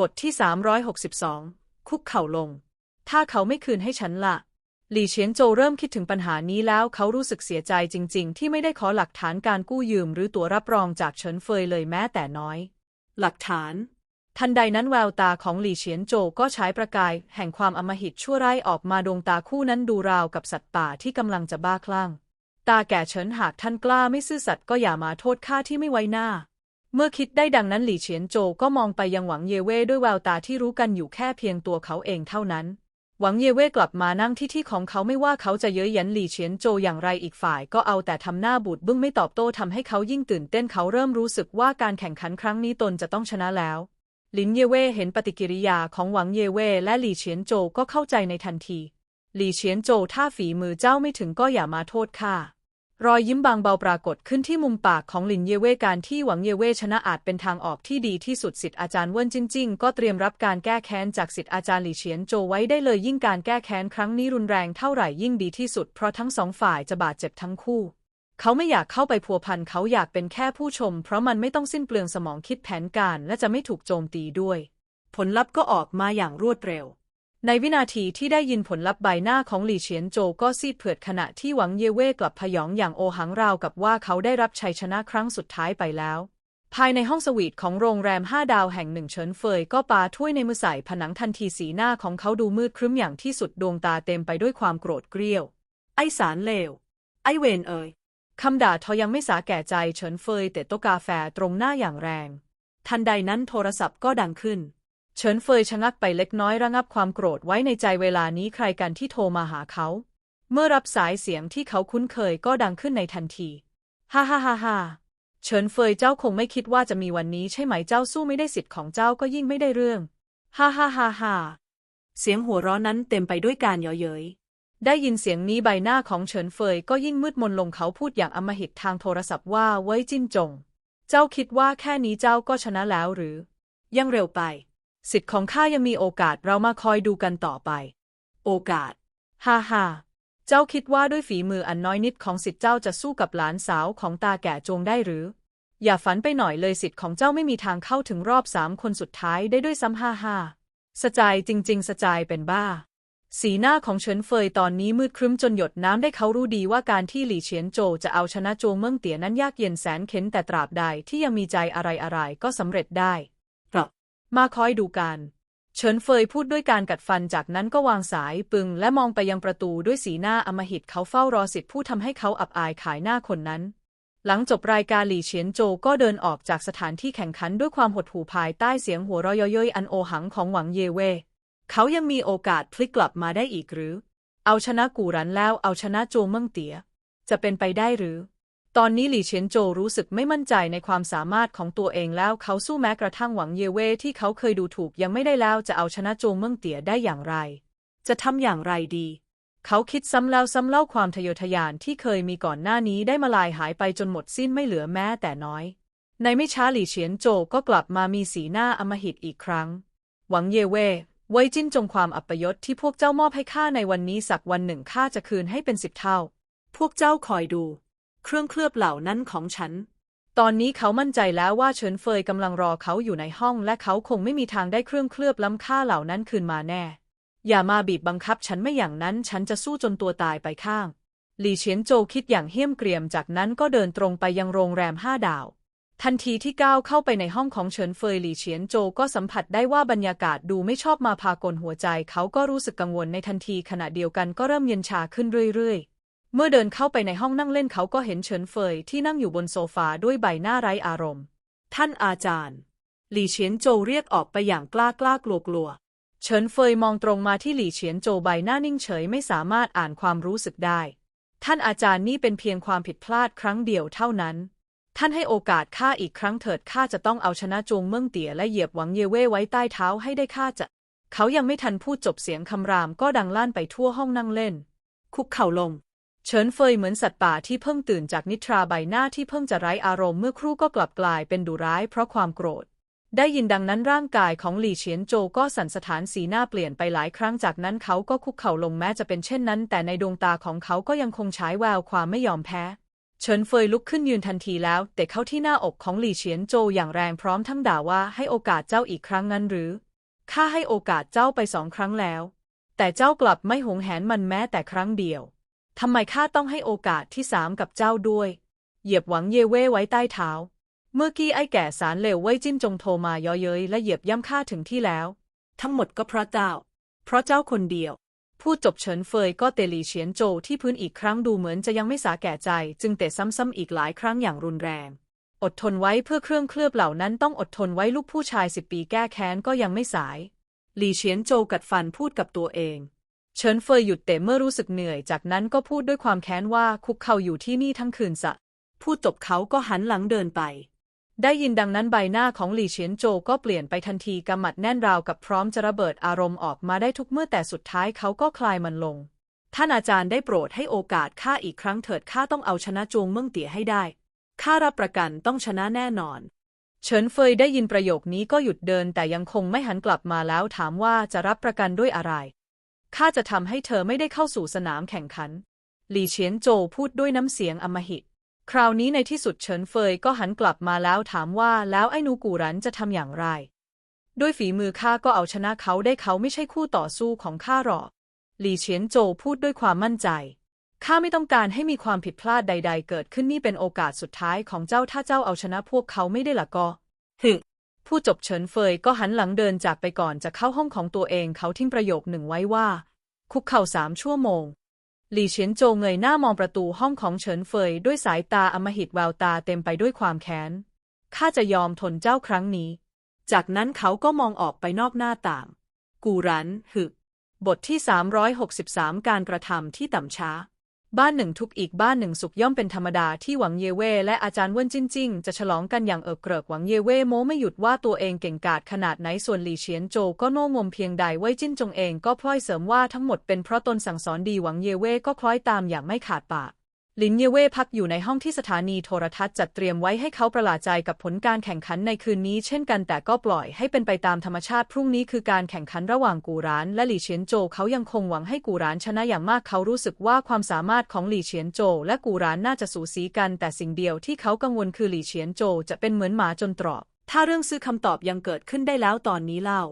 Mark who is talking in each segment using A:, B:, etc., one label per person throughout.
A: บทที่ 362 คุกเข่าลง ถ้าเขาไม่คืนให้ฉันละหลี่เฉียนโจเริ่มคิดถึงปัญหานี้แล้วเขารู้สึกเสียใจจริง ๆ ที่ไม่ได้ขอหลักฐานการกู้ยืมหรือตัวรับรองจากเฉินเฟยเลยแม้แต่น้อย หลักฐาน ทันใดนั้นแววตาของหลี่เฉียนโจก็ฉายประกาย แห่งความอมหิตชั่วร้ายออกมาดวงตาคู่นั้นดูราวกับสัตว์ป่าที่กำลังจะบ้าคลั่ง ตาแก่เฉินหากท่านกล้าไม่ซื่อสัตย์ก็อย่ามาโทษข้าที่ไม่ไว้หน้า เมื่อคิดได้ดังนั้นหลี่เฉียนโจวก็มองไปยังหวังเยเว่ด้วยแววตาที่รู้กันอยู่แค่เพียงตัวเขาเองเท่านั้น หวังเยเว่กลับมานั่งที่ที่ของเขาไม่ว่าเขาจะเย้ยหยันหลี่เฉียนโจวอย่างไรอีกฝ่าย ก็เอาแต่ทำหน้าบูดบึ้งไม่ตอบโต้ทำให้เขายิ่งตื่นเต้นเขาเริ่มรู้สึกว่าการแข่งขันครั้งนี้ตนจะต้องชนะแล้ว หลินเยเว่เห็นปฏิกิริยาของหวังเยเว่และหลี่เฉียนโจวก็เข้าใจในทันที หลี่เฉียนโจวถ้าฝีมือเจ้าไม่ถึงก็อย่ามาโทษข้า รอยยิ้มบางเบาปรากฏขึ้นที่มุมปากของหลินเยเว่การที่หวังเยเว่ชนะอาจเป็นทางออกที่ดีที่สุดสิทธิ์อาจารย์เวินจินจิง ๆ ก็เตรียมรับการแก้แค้นจากสิทธิ์อาจารย์หลี่เฉียนโจไว้ได้เลยยิ่งการแก้แค้นครั้งนี้รุนแรงเท่าไหร่ยิ่งดีที่สุด เพราะทั้งสองฝ่ายจะบาดเจ็บทั้งคู่ เขาไม่อยากเข้าไปพัวพันเขาอยากเป็นแค่ผู้ชม เพราะมันไม่ต้องสิ้นเปลืองสมองคิดแผนการ และจะไม่ถูกโจมตีด้วย ผลลัพธ์ก็ออกมาอย่างรวดเร็ว ในวินาทีที่ได้ยินผลลัพธ์ใบหน้าของหลี่เฉียนโจก็ซีดเผือดขณะที่หวังเยเว่กลับพยองอย่างโอหังราวกับว่าเขาได้รับชัยชนะครั้งสุดท้ายไปแล้ว ภายในห้องสวีทของโรงแรมห้าดาวแห่งหนึ่งเฉินเฟยก็ปาถ้วยในมือใส่ผนังทันทีสีหน้าของเขาดูมืดครึ้มอย่างที่สุดดวงตาเต็มไปด้วยความโกรธเกรี้ยว ไอสารเลว ไอเวนเอ่ยคำด่าทอยังไม่สาแก่ใจเฉินเฟยแต่โต๊ะกาแฟตรงหน้าอย่างแรง ทันใดนั้นโทรศัพท์ก็ดังขึ้น เฉินเฟยชะงักไปเล็กน้อยระงับความโกรธไว้ในใจเวลานี้ใครกันที่โทรมาหาเขา เมื่อรับสายเสียงที่เขาคุ้นเคยก็ดังขึ้นในทันที ฮ่าฮ่าฮ่าฮ่าเฉินเฟยเจ้าคงไม่คิดว่าจะมีวันนี้ใช่ไหมเจ้าสู้ไม่ได้สิทธิ์ของเจ้าก็ยิ่งไม่ได้เรื่อง ฮ่าฮ่าฮ่าฮ่าเสียงหัวเราะนั้นเต็มไปด้วยการเยาะเย้ยได้ยินเสียงนี้ใบหน้าของเฉินเฟยก็ยิ่งมืดมนลงเขาพูดอย่างอำมหิตทางโทรศัพท์ว่าเว้จิ้นจง เจ้าคิดว่าแค่นี้เจ้าก็ชนะแล้วหรือ ยังเร็วไป สิทธิ์ของข้ายังมีโอกาสเรามาคอยดูกันต่อไป โอกาส ฮ่าฮ่าเจ้าคิดว่าด้วยฝีมืออันน้อยนิดของสิทธิ์เจ้าจะสู้กับหลานสาวของตาแก่จงได้หรือ อย่าฝันไปหน่อยเลยสิทธิ์ของเจ้าไม่มีทางเข้าถึงรอบสามคนสุดท้ายได้ด้วยซ้ำฮ่าฮ่าสจายจริง ๆ สจายเป็นบ้า สีหน้าของเฉินเฟยตอนนี้มืดครึ้มจนหยดน้ำได้เขารู้ดีว่าการที่หลี่เฉียนโจจะเอาชนะโจเมืองเตี๋ยนั้นยากเย็นแสนเข็นแต่ตราบใดที่ยังมีใจอะไรๆก็สำเร็จได้ มาคอยดูกันเฉินเฟยพูดด้วยการกัดฟันจากนั้นก็วางสายปึงและมองไปยังประตูด้วยสีหน้าอมหิตเขาเฝ้ารอสิทธิ์ผู้ทำให้เขาอับอายขายหน้าคนนั้น หลังจบรายการหลี่เฉียนโจก็เดินออกจากสถานที่แข่งขันด้วยความหดหู่ภายใต้เสียงหัวเราะเย้ยๆอันโอหังของหวังเยเว่เขายังมีโอกาสพลิกกลับมาได้อีกหรือ เอาชนะกูรันแล้วเอาชนะโจเมืองเตี๋ยจะเป็นไปได้หรือ ตอนนี้หลี่เฉียนโจรู้สึกไม่มั่นใจในความสามารถของตัวเองแล้วเขาสู้แม้กระทั่งหวังเยเว่ที่เขาเคยดูถูกยังไม่ได้แล้วจะเอาชนะโจเมืองเตี๋ยได้อย่างไร จะทำอย่างไรดี เขาคิดซ้ำแล้วซ้ำเล่าความทะเยอทะยานที่เคยมีก่อนหน้านี้ได้มาลายหายไปจนหมดสิ้นไม่เหลือแม้แต่น้อย ในไม่ช้าหลี่เฉียนโจก็กลับมามีสีหน้าอำมหิตอีกครั้ง หวังเยเว่ไว้จิ้นจงความอัปยศที่พวกเจ้ามอบให้ข้าในวันนี้สักวันหนึ่งข้าจะคืนให้เป็นสิบเท่า พวกเจ้าคอยดู เครื่องเคลือบเหล่านั้นของฉัน ตอนนี้เขามั่นใจแล้วว่าเฉินเฟยกำลังรอเขาอยู่ในห้อง และเขาคงไม่มีทางได้เครื่องเคลือบล้ำค่าเหล่านั้นคืนมาแน่ อย่ามาบีบบังคับฉันไม่อย่างนั้นฉันจะสู้จนตัวตายไปข้าง หลี่เฉียนโจคิดอย่างเหี้ยมเกรียมจากนั้นก็เดินตรงไปยังโรงแรมห้าดาวทันทีที่ก้าวเข้าไปในห้องของเฉินเฟยหลี่เฉียนโจก็สัมผัสได้ว่าบรรยากาศดูไม่ชอบมาพากลหัวใจ เขาก็รู้สึกกังวลในทันทีขณะเดียวกันก็เริ่มเย็นชาขึ้นเรื่อยๆ เมื่อเดินเข้าไปในห้องนั่งเล่นเขาก็เห็นเฉินเฟยที่นั่งอยู่บนโซฟาด้วยใบหน้าไร้อารมณ์ ท่านอาจารย์ หลี่เฉียนโจวเรียกออกไปอย่างกล้ากล้ากลัวกลัว เฉินเฟยมองตรงมาที่หลี่เฉียนโจวใบหน้านิ่งเฉยไม่สามารถอ่านความรู้สึกได้ ท่านอาจารย์นี่เป็นเพียงความผิดพลาดครั้งเดียวเท่านั้น ท่านให้โอกาสข้าอีกครั้งเถิดข้าจะต้องเอาชนะจงเมืองเตี๋ยและเหยียบหวังเยเว่ไว้ใต้เท้าให้ได้ข้าจะ เขายังไม่ทันพูดจบเสียงคำรามก็ดังลั่นไปทั่วห้องนั่งเล่น คุกเข่าลง เฉินเฟยเหมือนสัตว์ป่าที่เพิ่งตื่นจากนิทราใบหน้าที่เพิ่งจะไร้อารมณ์เมื่อครู่ก็กลับกลายเป็นดุร้ายเพราะความโกรธ ได้ยินดังนั้นร่างกายของหลี่เฉียนโจก็สั่นสะท้านสีหน้าเปลี่ยนไปหลายครั้งจากนั้นเขาก็คุกเข่าลงแม้จะเป็นเช่นนั้น แต่ในดวงตาของเขาก็ยังคงฉายแววความไม่ยอมแพ้ เฉินเฟยลุกขึ้นยืนทันทีแล้ว แต่เข้าที่หน้าอกของหลี่เฉียนโจอย่างแรงพร้อมทั้งด่าว่าให้โอกาสเจ้าอีกครั้งนั้นหรือข้าให้โอกาสเจ้าไปสองครั้งแล้ว แต่เจ้ากลับไม่หวงแหนมันแม้แต่ครั้งเดียว ทำไมข้าต้องให้โอกาสที่สามกับเจ้าด้วย เหยียบหวังเยเว่ไว้ใต้เท้า เมื่อกี้ไอ้แก่สารเลวเว่ยจิ้นจงโทรมาย่อเย้ยและเหยียบย่ำข้าถึงที่แล้ว ทั้งหมดก็เพราะเจ้า เพราะเจ้าคนเดียว พูดจบเฉินเฟยก็เตลีเฉียนโจวที่พื้นอีกครั้งดูเหมือนจะยังไม่สาแก่ใจ จึงเตะซ้ำๆอีกหลายครั้งอย่างรุนแรง อดทนไว้เพื่อเครื่องเคลือบเหล่านั้นต้องอดทนไว้ลูกผู้ชายสิบปีแก้แค้นก็ยังไม่สาย หลีเฉียนโจวกัดฟันพูดกับตัวเอง เฉินเฟยหยุดเตะเมื่อรู้สึกเหนื่อย จากนั้นก็พูดด้วยความแค้นว่าคุกเข่าอยู่ที่นี่ทั้งคืนสะ พูดจบเขาก็หันหลังเดินไป ได้ยินดังนั้นใบหน้าของหลี่เฉียนโจก็เปลี่ยนไปทันทีกำหมัดแน่นราวกับพร้อมจะระเบิดอารมณ์ออกมาได้ทุกเมื่อแต่สุดท้ายเขาก็คลายมันลง ท่านอาจารย์ได้โปรดให้โอกาสข้าอีกครั้งเถิดข้าต้องเอาชนะจวงเมืองเตี๋ยให้ได้ข้ารับประกันต้องชนะแน่นอน เฉินเฟยได้ยินประโยคนี้ก็หยุดเดินแต่ยังคงไม่หันกลับมาแล้วถามว่าจะรับประกันด้วยอะไร ข้าจะทำให้เธอไม่ได้เข้าสู่สนามแข่งขัน หลี่เฉียนโจวพูดด้วยน้ำเสียงอมหิต คราวนี้ในที่สุดเฉินเฟยก็หันกลับมาแล้วถามว่าแล้วไอ้นูกูรันจะทำอย่างไร ด้วยฝีมือข้าก็เอาชนะเขาได้เขาไม่ใช่คู่ต่อสู้ของข้าหรอก หลี่เฉียนโจวพูดด้วยความมั่นใจข้าไม่ต้องการให้มีความผิดพลาดใด ๆ เกิดขึ้นนี่เป็นโอกาสสุดท้ายของเจ้าถ้าเจ้าเอาชนะพวกเขาไม่ได้ละก็ ผู้จบเฉินเฟยก็หันหลังเดินจากไปก่อนจะเข้าห้องของตัวเองเขาทิ้งประโยคหนึ่งไว้ว่า คุกเข่าสามชั่วโมง หลี่เฉียนโจวเงยหน้ามองประตูห้องของเฉินเฟยด้วยสายตาอมหิตแววตาเต็มไปด้วยความแค้นข้าจะยอมทนเจ้าครั้งนี้ จากนั้นเขาก็มองออกไปนอกหน้าต่าง กูรันหึกบทที่ 363 การกระทำที่ต่ำช้า บ้านหนึ่งทุกอีกบ้านหนึ่งสุขย่อมเป็นธรรมดาที่หวังเยเว่และอาจารย์เวินจิ้นจิ้งจะฉลองกันอย่างเอิบเกริกหวังเยเว่โม้ไม่หยุดว่าตัวเองเก่งกาจขนาดไหนส่วนหลี่เฉียนโจก็โน่งมเพียงใดไว้จิ้นจงเองก็พลอยเสริมว่าทั้งหมดเป็นเพราะตนสั่งสอนดีหวังเยเว่ก็คล้อยตามอย่างไม่ขาดปาก ลินเยเว่พักอยู่ในห้องที่สถานีโทรทัศน์จัดเตรียมไว้ให้เขาประหลาดใจกับผลการแข่งขันในคืนนี้เช่นกันแต่ก็ปล่อยให้เป็นไปตามธรรมชาติพรุ่งนี้คือการแข่งขันระหว่างกูราน และหลี่เฉียนโจวเขายังคงหวังให้กูรานชนะอย่างมากเขารู้สึกว่าความสามารถของหลี่เฉียนโจวและกูรานน่าจะสูสีกัน แต่สิ่งเดียวที่เขากังวลคือหลี่เฉียนโจวจะเป็นเหมือนหมาจนตรอกถ้าเรื่องซื้อคำตอบยังเกิดขึ้นได้แล้วตอนนี้เล่า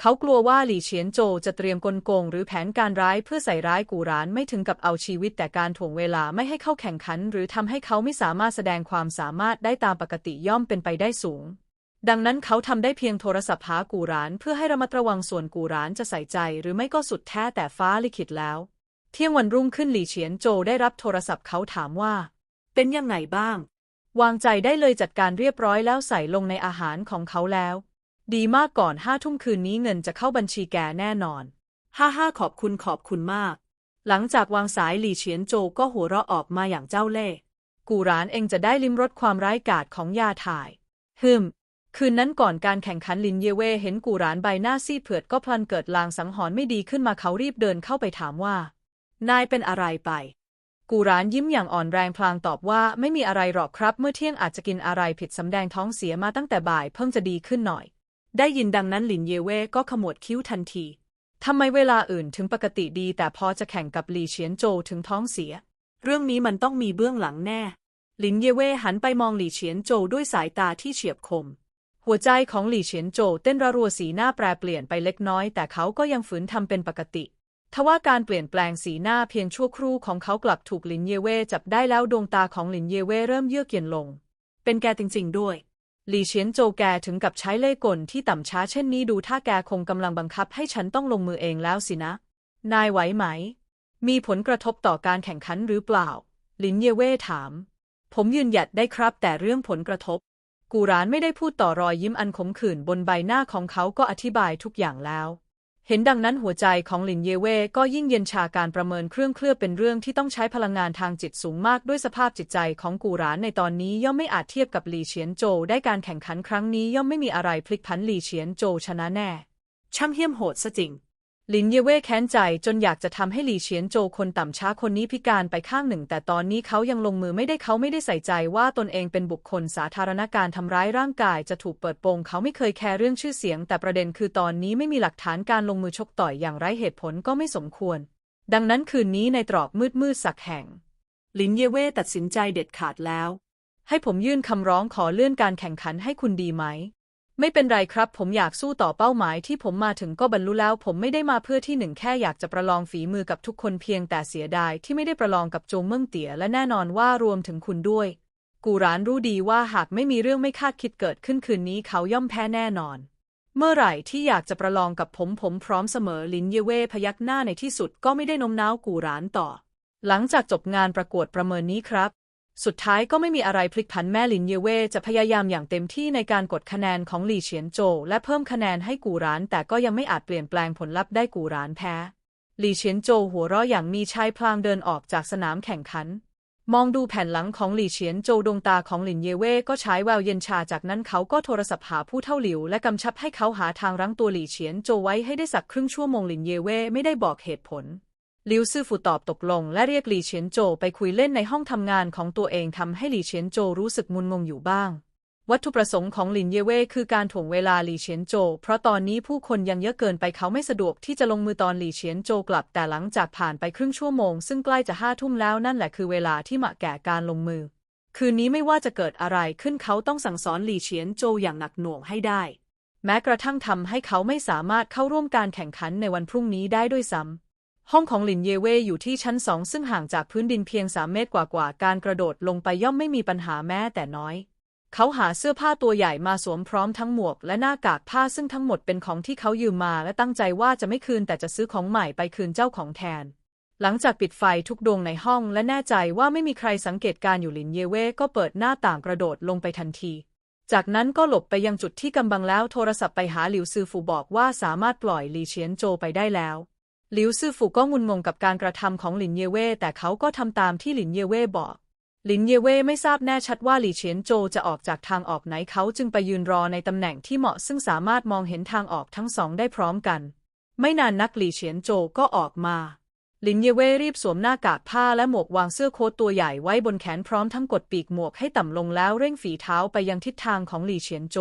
A: เขากลัวว่าหลี่เฉียนโจจะเตรียมกลโกงหรือแผนการร้ายเพื่อใส่ร้ายกูรานไม่ถึงกับเอาชีวิตแต่การถ่วงเวลาไม่ให้เข้าแข่งขัน หรือทำให้เขาไม่สามารถแสดงความสามารถได้ตามปกติย่อมเป็นไปได้สูง ดังนั้นเขาทำได้เพียงโทรศัพท์หากูรานเพื่อให้ระมัดระวังส่วนกูรานจะใส่ใจหรือไม่ก็สุดแท้แต่ฟ้าลิขิตแล้ว เที่ยงวันรุ่งขึ้นหลี่เฉียนโจได้รับโทรศัพท์เขาถามว่า เป็นยังไงบ้าง วางใจได้เลยจัดการเรียบร้อยแล้วใส่ลงในอาหารของเขาแล้ว ดีมากก่อนห้าทุ่มคืนนี้เงินจะเข้าบัญชีแกแน่นอน ห้าห้าขอบคุณขอบคุณมาก หลังจากวางสายหลี่เฉียนโจก็หัวเราะออกมาอย่างเจ้าเล่ห์ กูร้านเองจะได้ลิ้มรสความร้ายกาจของยาถ่าย ฮึม คืนนั้นก่อนการแข่งขันลินเยเว่เห็นกูร้านใบหน้าซีดเผือดก็พลันเกิดลางสังหรณ์ไม่ดีขึ้นมาเขารีบเดินเข้าไปถามว่า นายเป็นอะไรไป กูร้านยิ้มอย่างอ่อนแรงพลางตอบว่าไม่มีอะไรหรอกครับ เมื่อเที่ยงอาจจะกินอะไรผิดสำแดงท้องเสียมาตั้งแต่บ่ายเพิ่งจะดีขึ้นหน่อย ได้ยินดังนั้นหลินเยเว่ก็ขมวดคิ้วทันที ทำไมเวลาอื่นถึงปกติดี แต่พอจะแข่งกับหลี่เฉียนโจวถึงท้องเสีย เรื่องนี้มันต้องมีเบื้องหลังแน่ หลินเยเว่หันไปมองหลี่เฉียนโจวด้วยสายตาที่เฉียบคม หัวใจของหลี่เฉียนโจวเต้นระรัวสีหน้าแปรเปลี่ยนไปเล็กน้อย แต่เขาก็ยังฝืนทำเป็นปกติทว่าการเปลี่ยนแปลงสีหน้าเพียงชั่วครู่ของเขากลับถูกหลินเยเว่จับได้แล้วดวงตาของหลินเยเว่เริ่มเยือกเย็นลง เป็นแกจริงๆด้วย หลี่เฉียนโจแกถึงกับใช้เล่ห์กลที่ต่ำช้าเช่นนี้ดูถ้าแกคงกำลังบังคับให้ฉันต้องลงมือเองแล้วสินะ นายไหวไหม มีผลกระทบต่อการแข่งขันหรือเปล่า ลินเยเว่ถาม ผมยืนหยัดได้ครับแต่เรื่องผลกระทบ กูรานไม่ได้พูดต่อรอยยิ้มอันขมขื่นบนใบหน้าของเขาก็อธิบายทุกอย่างแล้ว เห็นดังนั้นหัวใจของหลินเยเว่ก็ยิ่งเย็นชาการประเมินเครื่องเคลือบเป็นเรื่องที่ต้องใช้พลังงานทางจิตสูงมากด้วยสภาพจิตใจของกูรานในตอนนี้ย่อมไม่อาจเทียบกับหลีเฉียนโจวได้การแข่งขันครั้งนี้ย่อมไม่มีอะไรพลิกผันหลีเฉียนโจวชนะแน่ ช่างเหี้ยมโหดซะจริง ลินเยเว่แค้นใจจนอยากจะทำให้หลี่เฉียนโจคนต่ำช้าคนนี้พิการไปข้างหนึ่ง แต่ตอนนี้เขายังลงมือไม่ได้เขาไม่ได้ใส่ใจว่าตนเองเป็นบุคคลสาธารณการทำร้ายร่างกายจะถูกเปิดโปงเขาไม่เคยแคร์เรื่องชื่อเสียง แต่ประเด็นคือตอนนี้ไม่มีหลักฐานการลงมือชกต่อยอย่างไร้เหตุผลก็ไม่สมควร ดังนั้นคืนนี้ในตรอกมืดมืดสักแห่งลินเยเว่ตัดสินใจเด็ดขาดแล้ว ให้ผมยื่นคำร้องขอเลื่อนการแข่งขันให้คุณดีไหม ไม่เป็นไรครับ ผมอยากสู้ต่อเป้าหมายที่ผมมาถึงก็บรรลุแล้ว ผมไม่ได้มาเพื่อที่หนึ่งแค่อยากจะประลองฝีมือกับทุกคนเพียงแต่เสียดายที่ไม่ได้ประลองกับโจงเมืองเตี๋ยและแน่นอนว่ารวมถึงคุณด้วย กูรานรู้ดีว่าหากไม่มีเรื่องไม่คาดคิดเกิดขึ้นคืนนี้เขาย่อมแพ้แน่นอน เมื่อไหร่ที่อยากจะประลองกับผมผมพร้อมเสมอลินเยเว่พยักหน้าในที่สุดก็ไม่ได้นมน้าวกูรานต่อ หลังจากจบงานประกวดประเมินนี้ครับ สุดท้ายก็ไม่มีอะไรพลิกผันแม่ลินเยเว่จะพยายามอย่างเต็มที่ในการกดคะแนนของหลี่เฉียนโจ และเพิ่มคะแนนให้กูราน แต่ก็ยังไม่อาจเปลี่ยนแปลงผลลัพธ์ได้กูรานแพ้หลี่เฉียนโจหัวเราะอย่างมีชายพลางเดินออกจากสนามแข่งขัน มองดูแผ่นหลังของหลี่เฉียนโจดวงตาของหลินเยเว่ก็ฉายแววเย็นชาจากนั้นเขาก็โทรศัพท์หาผู้เท่าหลิว และกำชับให้เขาหาทางรั้งตัวหลี่เฉียนโจไว้ให้ได้สักครึ่งชั่วโมงหลินเยเว่ไม่ได้บอกเหตุผล ลิวซื่อฟูตอบตกลง และเรียกหลี่เฉียนโจไปคุยเล่นในห้องทำงานของตัวเองทำให้หลี่เฉียนโจรู้สึกมุนงงอยู่บ้าง วัตถุประสงค์ของหลินเยเว่คือการถ่วงเวลาหลี่เฉียนโจ เพราะตอนนี้ผู้คนยังเยอะเกินไปเขาไม่สะดวกที่จะลงมือตอนหลี่เฉียนโจกลับ แต่หลังจากผ่านไปครึ่งชั่วโมง ซึ่งใกล้จะห้าทุ่มแล้วนั่นแหละคือเวลาที่เหมาะแก่การลงมือ คืนนี้ไม่ว่าจะเกิดอะไรขึ้นเขาต้องสั่งสอนหลี่เฉียนโจอย่างหนักหน่วงให้ได้ แม้กระทั่งทำให้เขาไม่สามารถเข้าร่วมการแข่งขันในวันพรุ่งนี้ได้ด้วยซ้ำ ห้องของหลินเยเว่อยู่ที่ชั้นสองซึ่งห่างจากพื้นดินเพียงสามเมตรกว่าๆ การกระโดดลงไปย่อมไม่มีปัญหาแม้แต่น้อย เขาหาเสื้อผ้าตัวใหญ่มาสวมพร้อมทั้งหมวกและหน้ากากผ้าซึ่งทั้งหมดเป็นของที่เขายืมมาและตั้งใจว่าจะไม่คืนแต่จะซื้อของใหม่ไปคืนเจ้าของแทน หลังจากปิดไฟทุกดวงในห้องและแน่ใจว่าไม่มีใครสังเกตการอยู่หลินเยเว่ก็เปิดหน้าต่างกระโดดลงไปทันทีจากนั้นก็หลบไปยังจุดที่กำบังแล้วโทรศัพท์ไปหาหลิวซือฟูบอกว่าสามารถปล่อยหลีเฉียนโจไปได้แล้ว หลิวซื่อฟูก็งุนงงกับการกระทำของหลินเยเว่แต่เขาก็ทำตามที่หลินเยเว่บอก หลินเยเว่ไม่ทราบแน่ชัดว่าหลี่เฉียนโจจะออกจากทางออกไหนเขาจึงไปยืนรอในตำแหน่งที่เหมาะซึ่งสามารถมองเห็นทางออกทั้งสองได้พร้อมกัน ไม่นานนักหลี่เฉียนโจก็ออกมาหลินเยเว่รีบสวมหน้ากากผ้าและหมวกวางเสื้อโค้ทตัวใหญ่ไว้บนแขนพร้อมทั้งกดปีกหมวกให้ต่ำลงแล้วเร่งฝีเท้าไปยังทิศทางของหลี่เฉียนโจ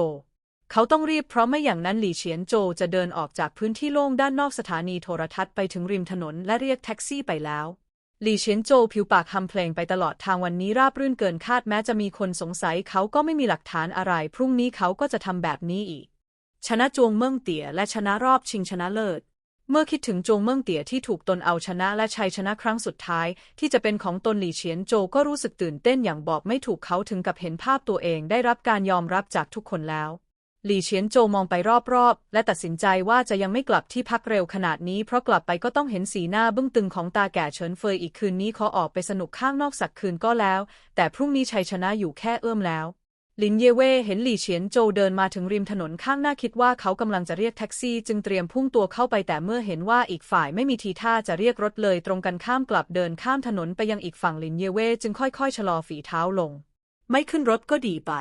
A: เขาต้องรีบเพราะไม่อย่างนั้นหลี่เฉียนโจจะเดินออกจากพื้นที่โล่งด้านนอกสถานีโทรทัศน์ไปถึงริมถนนและเรียกแท็กซี่ไปแล้ว หลี่เฉียนโจผิวปากคำเพลงไปตลอดทางวันนี้ราบรื่นเกินคาดแม้จะมีคนสงสัยเขาก็ไม่มีหลักฐานอะไร พรุ่งนี้เขาก็จะทำแบบนี้อีก ชนะจวงเมืองเตี๋ยและชนะรอบชิงชนะเลิศเมื่อคิดถึงจวงเมืองเตี๋ยที่ถูกตนเอาชนะและชัยชนะครั้งสุดท้าย ที่จะเป็นของตนหลี่เฉียนโจก็รู้สึกตื่นเต้นอย่างบอกไม่ถูกเขาถึงกับเห็นภาพตัวเองได้รับการยอมรับจากทุกคนแล้ว หลี่เฉียนโจมองไปรอบๆ และตัดสินใจว่าจะยังไม่กลับที่พักเร็วขนาดนี้ เพราะกลับไปก็ต้องเห็นสีหน้าบึ้งตึงของตาแก่เฉินเฟยอีกคืนนี้ขอออกไปสนุกข้างนอกสักคืนก็แล้ว แต่พรุ่งนี้ชัยชนะอยู่แค่เอื้อมแล้ว ลินเยเว่เห็นหลี่เฉียนโจเดินมาถึงริมถนนข้างหน้าคิดว่าเขากำลังจะเรียกแท็กซี่จึงเตรียมพุ่งตัวเข้าไปแต่เมื่อเห็นว่าอีกฝ่ายไม่มีทีท่าจะเรียกรถเลย ตรงกันข้ามกลับเดินข้ามถนนไปยังอีกฝั่งลินเยเว่จึงค่อยๆชะลอฝีเท้าลง ไม่ขึ้นรถก็ดีไป